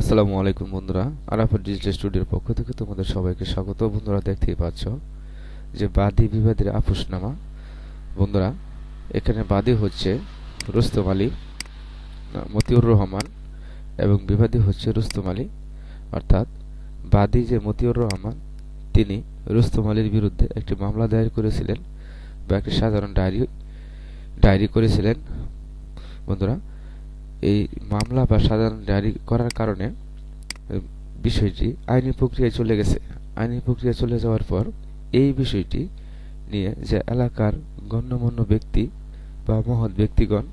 আসসালামু আলাইকুম বন্ধুরা, আরাফাত ডিজিটাল স্টুডিওর পক্ষ থেকে তোমাদের সবাইকে স্বাগত। বন্ধুরা দেখতেই পাচ্ছ যে বাদী বিবাদের আপোষনামা বন্ধুরা, এখানে বাদী হচ্ছে রুস্তম আলী, মতিউর রহমান এবং বিবাদী হচ্ছে রুস্তম আলী। অর্থাৎ বাদী যে মতিউর রহমান, তিনি রুস্তম আলীর বিরুদ্ধে একটি মামলা দায়ের করেছিলেন বা একটি সাধারণ ডায়েরি ডায়েরি করেছিলেন। বন্ধুরা এই মামলা বা সাধারণ ডায়েরি করার কারণে বিষয়টি আইনি প্রক্রিয়ায় চলে গেছে। আইনি প্রক্রিয়া চলে যাওয়ার পর এই বিষয়টি নিয়ে যে এলাকার গণ্যমান্য ব্যক্তি বা মহৎ ব্যক্তিগণ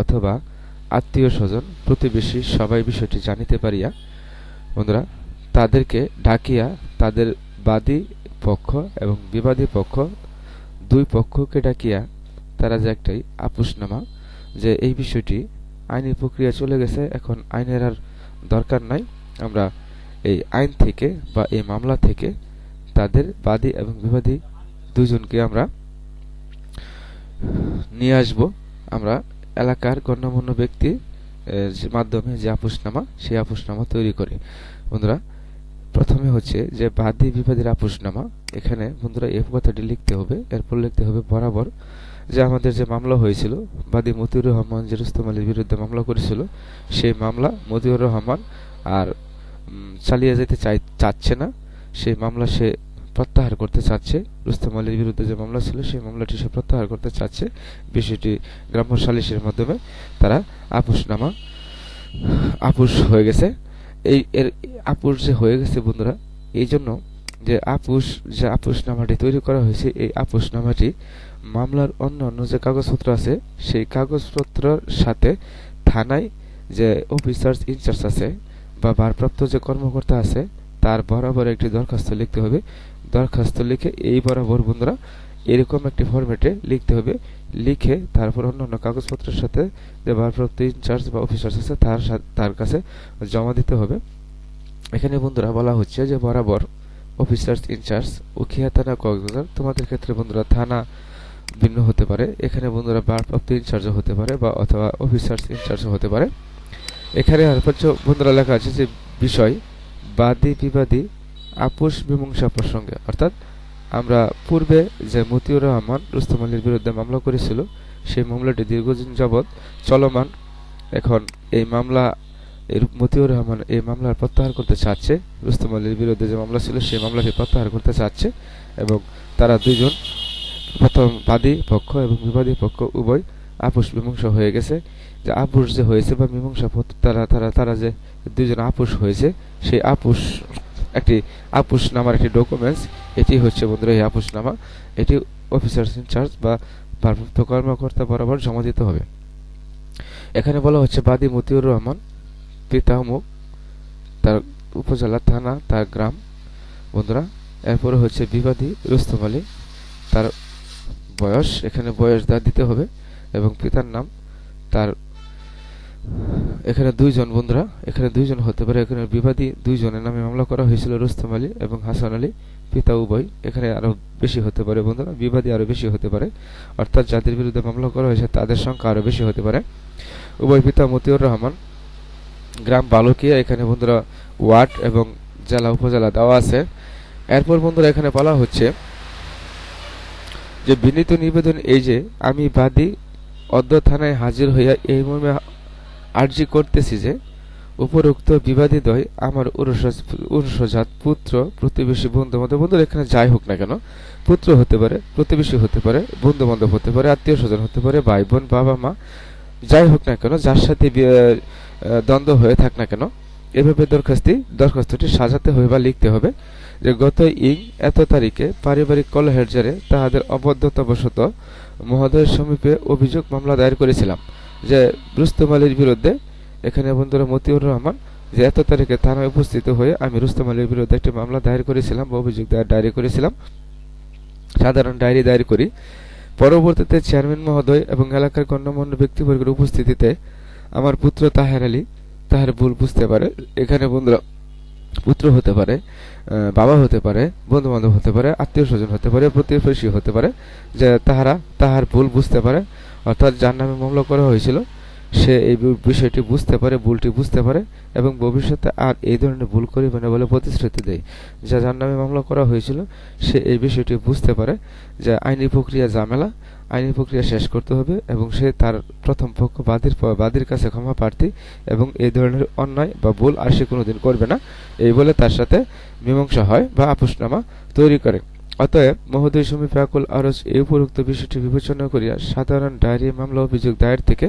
অথবা আত্মীয় স্বজন, প্রতিবেশী সবাই বিষয়টি জানিতে পারিয়া, বন্ধুরা, তাদেরকে ডাকিয়া তাদের বাদী পক্ষ এবং বিবাদী পক্ষ, দুই পক্ষকে ডাকিয়া তারা যে একটাই আপোষনামা যে এই বিষয়টি আইনি প্রক্রিয়া চলে গেছে, এখন আইনের আর দরকার নাই। আমরা এই আইন থেকে বা এই মামলা থেকে তাদের বাদী এবং বিবাদী দুজনকে আমরা নিয়ে আসব। আমরা এলাকার গণ্যমান্য ব্যক্তি মাধ্যমে যে আপোষনামা, সেই আপোষনামা তৈরি করে। বন্ধুরা, প্রথমে হচ্ছে যে বাদী বিবাদীর আপোষনামা। এখানে বন্ধুরা এই কথাটি লিখতে হবে, এরপর লিখতে হবে বরাবর। যে আমাদের যে মামলা হয়েছিল, বাদী মতিউর রহমান যে রুস্তম আলীর বিরুদ্ধে মামলা করেছিল, সেই মামলা মতিউর রহমান আর চালিয়ে যেতে চাই, চাচ্ছে না। সেই মামলা সে প্রত্যাহার করতে চাচ্ছে। রুস্তম আলীর বিরুদ্ধে যে মামলা ছিল, সেই মামলাটি সে প্রত্যাহার করতে চাচ্ছে। বিষয়টি গ্রাম্য সালিসের মাধ্যমে তারা আপোষনামা, আপোষ হয়ে গেছে। এই, এর আপোষ যে হয়ে গেছে বন্ধুরা, এই জন্য যে আপোষ, যে আপোষনামাটি তৈরি করা হয়েছে, এই আপোষনামাটি মামলার অন্য অন্য যে কাগজপত্র আছে, সেই কাগজপত্রের সাথে থানায় যে অফিসার্স ইনচার্জ আছে বা ভারপ্রাপ্ত যে কর্মকর্তা আছে, তার বরাবর একটি দরখাস্ত লিখতে হবে। দরখাস্ত লিখে এই বরাবর বন্ধুরা এরকম একটি ফরম্যাটে লিখতে হবে। লিখে তারপর অন্য অন্য কাগজপত্রের সাথে যে ভারপ্রাপ্ত ইনচার্জ বা অফিসার্স আছে, তার তার কাছে জমা দিতে হবে। এখানে বন্ধুরা বলা হচ্ছে যে বরাবর অফিসার্স ইনচার্জ উখিয়া থানা কক্সবাজার। তোমাদের ক্ষেত্রে বন্ধুরা থানা ভিন্ন হতে পারে। এখানে বন্ধুরা ভারপ্রাপ্ত ইনচার্জও হতে পারে বা অথবা অফিসার্স ইনচার্জও হতে পারে। এখানে হচ্ছে বন্ধুরা লেখা আছে যে বিষয়, বাদী বিবাদী, আপোষ মীমাংসা প্রসঙ্গে। অর্থাৎ আমরা পূর্বে যে মতিউর রহমান রুস্তম আলীর বিরুদ্ধে মামলা করেছিল, সেই মামলাটি দীর্ঘদিন যাবৎ চলমান। এখন এই মামলা মতিউর রহমান এই মামলার প্রত্যাহার করতে চাচ্ছে। রুস্তম আলীর বিরুদ্ধে যে মামলা ছিল, সেই মামলাটি প্রত্যাহার করতে চাচ্ছে এবং তারা দুইজন, প্রথম বাদী পক্ষ এবং বিবাদী পক্ষ উভয় আপোষ মীমাংসা হয়ে গেছে। যে আপোষ যে হয়েছে বা মীমাংসা তারা তারা তারা যে দুইজন আপোষ হয়েছে, সেই আপোষ, একটি আপোষ নামার একটি ডকুমেন্টস এটি হচ্ছে বন্ধুরা এই আপোষ নামা, এটি অফিসার ইনচার্জ বা ভারপ্রাপ্ত কর্মকর্তা বরাবর জমা দিতে হবে। এখানে বলা হচ্ছে বাদী মতিউর রহমান পিতা অমুক তার উপজেলা, থানা, তার গ্রাম, বন্ধুরা, এরপরে হচ্ছে বিবাদী রুস্তম আলী তার বয়স, এখানে বয়স দা দিতে হবে এবং পিতার নাম, তার এখানে দুইজন বন্ধুরা, এখানে দুইজন হতে পারে, এখানে বিবাদী দুইজনের নামে মামলা করা হয়েছিল রুস্তম আলী এবং হাসান আলী, পিতা উভয়, এখানে আরও বেশি হতে পারে বন্ধুরা, বিবাদী আরও বেশি হতে পারে। অর্থাৎ যাদের বিরুদ্ধে মামলা করা হয়েছে, তাদের সংখ্যা আরও বেশি হতে পারে। উভয় পিতা মতিউর রহমান গ্রাম বালকিয়া, এখানে বন্ধুরা ওয়ার্ড এবং জেলা উপজেলা দেওয়া আছে। এরপর বন্ধুরা এখানে বলা হচ্ছে যে, বিনীত নিবেদন এই যে, আমি বাদী অদ্য থানায় হাজির হইয়া এই মর্মে আর্জি করতেছি যে, উপরোক্ত বিবাদীদ্বয় আমার উরস- উরসজাত পুত্র, প্রতিবেশী বন্ধু বান্ধব বন্ধুরা এখানে যাই হোক না কেন, পুত্র হতে পারে, প্রতিবেশী হতে পারে বন্ধু বান্ধব হতে পারে, আত্মীয় স্বজন হতে পারে, ভাই বোন, বাবা মা যাই হোক না কেন, যার সাথে দ্বন্দ্ব হয়ে থাক না কেন, এভাবে দরখাস্তি, দরখাস্তটি সাজাতে হবে বা লিখতে হবে যে গত ইং এত তারিখে পারিবারিক কলহের জেরে তাহাদের অবদ্ধতাবশত মহোদয়ের সমীপে অভিযোগ মামলা দায়ের করেছিলাম যে রুস্তম আলীর বিরুদ্ধে, এখানে বন্ধুরা মতিউর রহমান, যে এত তারিখে থানায় উপস্থিত হয়ে আমি রুস্তম আলীর বিরুদ্ধে একটি মামলা দায়ের করেছিলাম বা অভিযোগ দায়ের ডায়েরি করেছিলাম। সাধারণ ডায়েরি দায়ের করি। পরবর্তীতে চেয়ারম্যান মহোদয় এবং এলাকার গণ্যমান্য ব্যক্তিবর্গের উপস্থিতিতে আমার পুত্র তাহের আলী, তাহার ভুল বুঝতে পারে, এখানে বন্ধুরা পুত্র হতে পারে বাবা হতে পারে বন্ধু বান্ধব হতে পারে আত্মীয় স্বজন হতে পারে, প্রতিবেশী হতে পারে, যে তাহারা তাহার ভুল বুঝতে পারে, অর্থাৎ যার নামে মামলা করা হয়েছিল সে এই বিষয়টি বুঝতে পারে, ভুলটি বুঝতে পারে এবং ভবিষ্যতে আর এই ধরনের ভুল করিবে না বলে প্রতিশ্রুতি দেয়। যা যার নামে মামলা করা হয়েছিল, সে এই বিষয়টি বুঝতে পারে যে আইনি প্রক্রিয়া ঝামেলা, আইনি প্রক্রিয়া শেষ করতে হবে এবং সে তার প্রথম পক্ষ বাদীর বাদীর কাছে ক্ষমা প্রার্থী এবং এই ধরনের অন্যায় বা ভুল আর সে কোনোদিন করবে না। এই বলে তার সাথে মীমাংসা হয় বা আপোষনামা তৈরি করে। অতএব মহোদয় সমীপে আকুল আরজ এই উপরোক্ত বিষয়টি বিবেচনা করিয়া সাধারণ ডায়েরি মামলা অভিযোগ দায়ের থেকে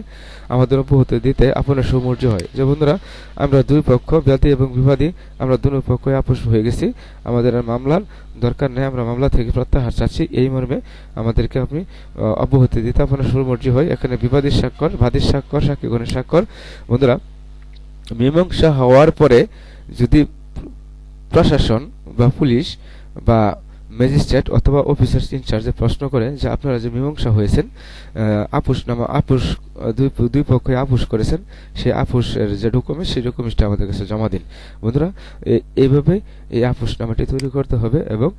আমাদের অব্যাহতি দিতে আপনার সৌমর্য হয়। যে বন্ধুরা, আমরা দুই পক্ষ বাদী এবং বিবাদী, আমরা দুই পক্ষ আপোষ হয়ে গেছি। আমাদের আর মামলার দরকার নেই, আমরা মামলা থেকে প্রত্যাহার চাচ্ছি। এই মর্মে আমাদেরকে আপনি অব্যাহতি দিতে আপনার সৌমর্য হয়। এখানে বিবাদীর স্বাক্ষর, বাদীর স্বাক্ষর, সাক্ষীগণের স্বাক্ষর। বন্ধুরা, মীমাংসা হওয়ার পরে যদি প্রশাসন বা পুলিশ বা ম্যাজিস্ট্রেট অথবা অফিসার ইনচার্জে প্রশ্ন করে যে আপনারা যে মীমাংসা হয়েছেন আপুস নামা আপুস দুই দুই পক্ষে আপুস করেছেন, সেই আপুসের যে ডকুমেন্ট সেই ডকুমেন্টটা আমাদের কাছে জমা দিন। বন্ধুরা এইভাবে এই আপুস নামাটি তৈরি করতে হবে এবং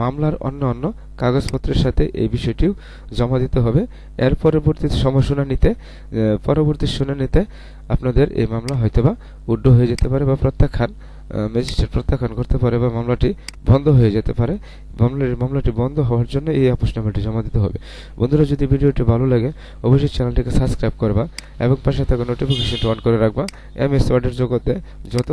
মামলার অন্য অন্য কাগজপত্রের সাথে এই বিষয়টিও জমা দিতে হবে। এর পরবর্তী সময় শুনানিতে পরবর্তী শুনানিতে আপনাদের এই মামলা হয়তোবা উড্ড হয়ে যেতে পারে বা প্রত্যাখ্যান। ম্যাজিস্ট্রেট প্রত্যাখ্যান করতে পারে বা মামলাটি বন্ধ হয়ে যেতে পারে মামলাটি মামলাটি বন্ধ হওয়ার জন্য এই আপোষনামাটি জমা দিতে হবে। বন্ধুরা, যদি ভিডিওটি ভালো লাগে, অবশ্যই চ্যানেলটিকে সাবস্ক্রাইব করবা এবং পাশে থাকা নোটিফিকেশনটি অন করে রাখবা। এম এস ওয়ার্ডের জগতে যত